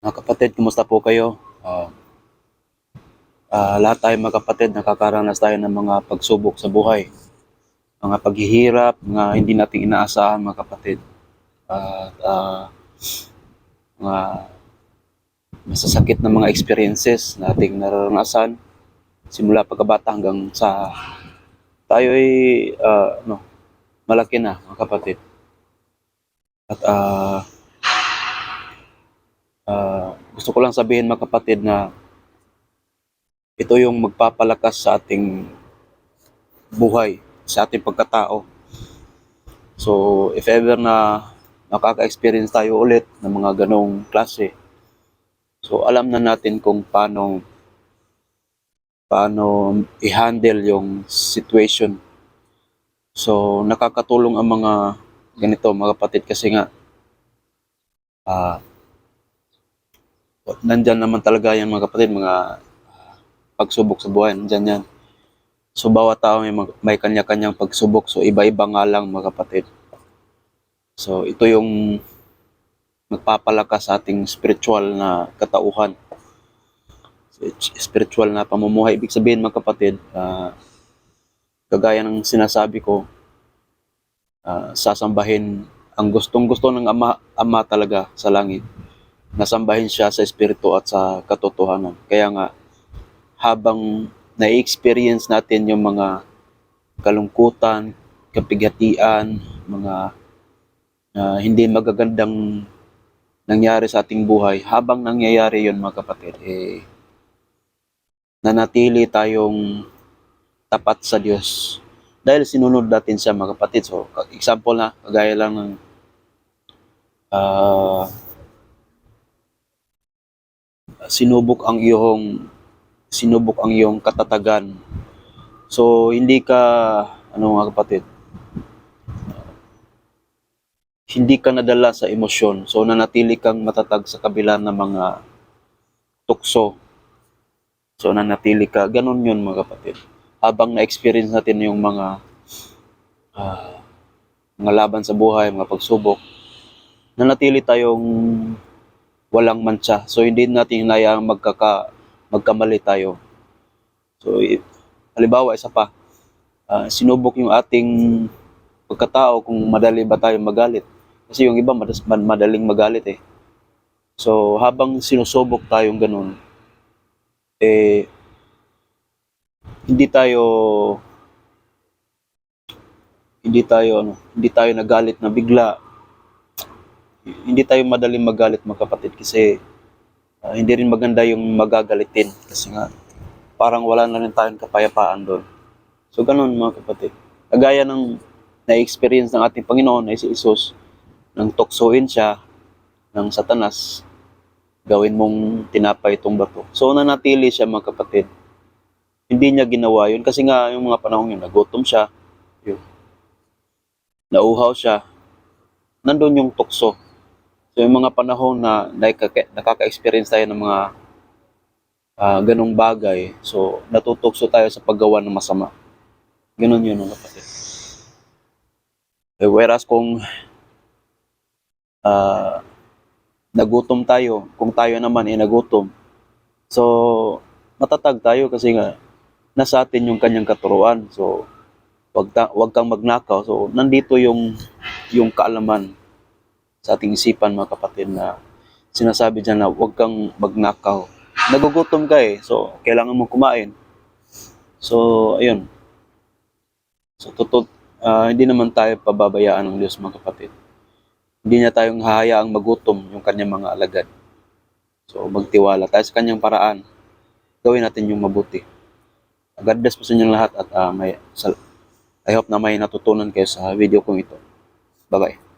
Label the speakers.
Speaker 1: Mga kapatid, kumusta po kayo? Ah, ah, lahat tayo mga kapatid, nakakaranas tayo ng mga pagsubok sa buhay. Mga paghihirap, mga hindi natin inaasahan mga kapatid. At ah, mga masasakit na mga experiences na ating nararanasan simula pagkabata hanggang sa tayo ay ah, ano, malaki na mga kapatid. At ah, Ah, gusto ko lang sabihin mga kapatid na ito yung magpapalakas sa ating buhay, sa ating pagkatao. So, if ever na nakaka-experience tayo ulit ng mga ganong klase, so alam na natin kung paano paano i-handle yung situation. So, nakakatulong ang mga ganito mga kapatid kasi nga ah nandyan naman talaga yan mga kapatid, mga ah, pagsubok sa buhay, nandyan yan. So bawat tao may, may kanya-kanyang pagsubok, so iba-iba nga lang mga kapatid. So ito yung magpapalakas sa ating spiritual na katauhan. So, spiritual na pamumuhay. Ibig sabihin mga kapatid, ah, kagaya ng sinasabi ko, ah, sasambahin ang gustong gusto ng ama, ama talaga sa langit nasambahin siya sa espiritu at sa katotohanan. Kaya nga, habang na-experience natin yung mga kalungkutan, kapigatian, mga ah, hindi magagandang nangyari sa ating buhay, habang nangyayari yon mga kapatid, eh, nanatili tayong tapat sa Diyos. Dahil sinunod natin siya mga kapatid. So, example na, kagaya lang ng ah, sinubok ang iyong sinubok ang iyong katatagan. So hindi ka ano mga kapatid hindi ka nadala sa emosyon. So nanatili kang matatag sa kabila ng mga tukso. So nanatili ka ganun yun mga kapatid. Habang na-experience natin yung mga ah, mga laban sa buhay, mga pagsubok, nanatili tayong walang mancha. So hindi natin hinayang magkaka magkamali tayo. So halimbawa isa pa, ah, sinubok yung ating pagkatao kung madali ba tayo magalit. Kasi yung iba madas, mad- madaling magalit eh. So habang sinusubok tayong ganun, eh hindi tayo hindi tayo ano, hindi tayo nagalit na bigla hindi tayo madaling magalit mga kapatid kasi ah, hindi rin maganda yung magagalitin kasi nga parang wala na rin tayong kapayapaan doon. So ganun mga kapatid. Kagaya ng na-experience ng ating Panginoon ay si Isus nang tuksoin siya ng satanas gawin mong tinapay itong bato. So nanatili siya mga kapatid. Hindi niya ginawa yun kasi nga yung mga panahon yun, nagutom siya, yun. nauhaw siya, nandun yung tukso. So yung mga panahon na nakaka- nakaka-experience tayo ng mga ah, ganong bagay, so natutokso tayo sa paggawa ng masama. Ganon yun mga kapatid. Eh, whereas kung ah, nagutom tayo, kung tayo naman ay nagutom, so matatag tayo kasi nga nasa atin yung kanyang katuruan. So wag, ta- wag kang magnakaw. So nandito yung yung kaalaman sa ating isipan mga kapatid na sinasabi dyan na huwag kang magnakaw. Nagugutom ka eh, so kailangan mo kumain. So, ayun. So, totoo, ah, hindi naman tayo pababayaan ng Diyos mga kapatid. Hindi niya tayong hahayaang magutom yung kanyang mga alagad. So, magtiwala tayo sa kanyang paraan. Gawin natin yung mabuti. God bless po sa inyong lahat at ah, may, I hope na may natutunan kayo sa video kong ito. Bye-bye.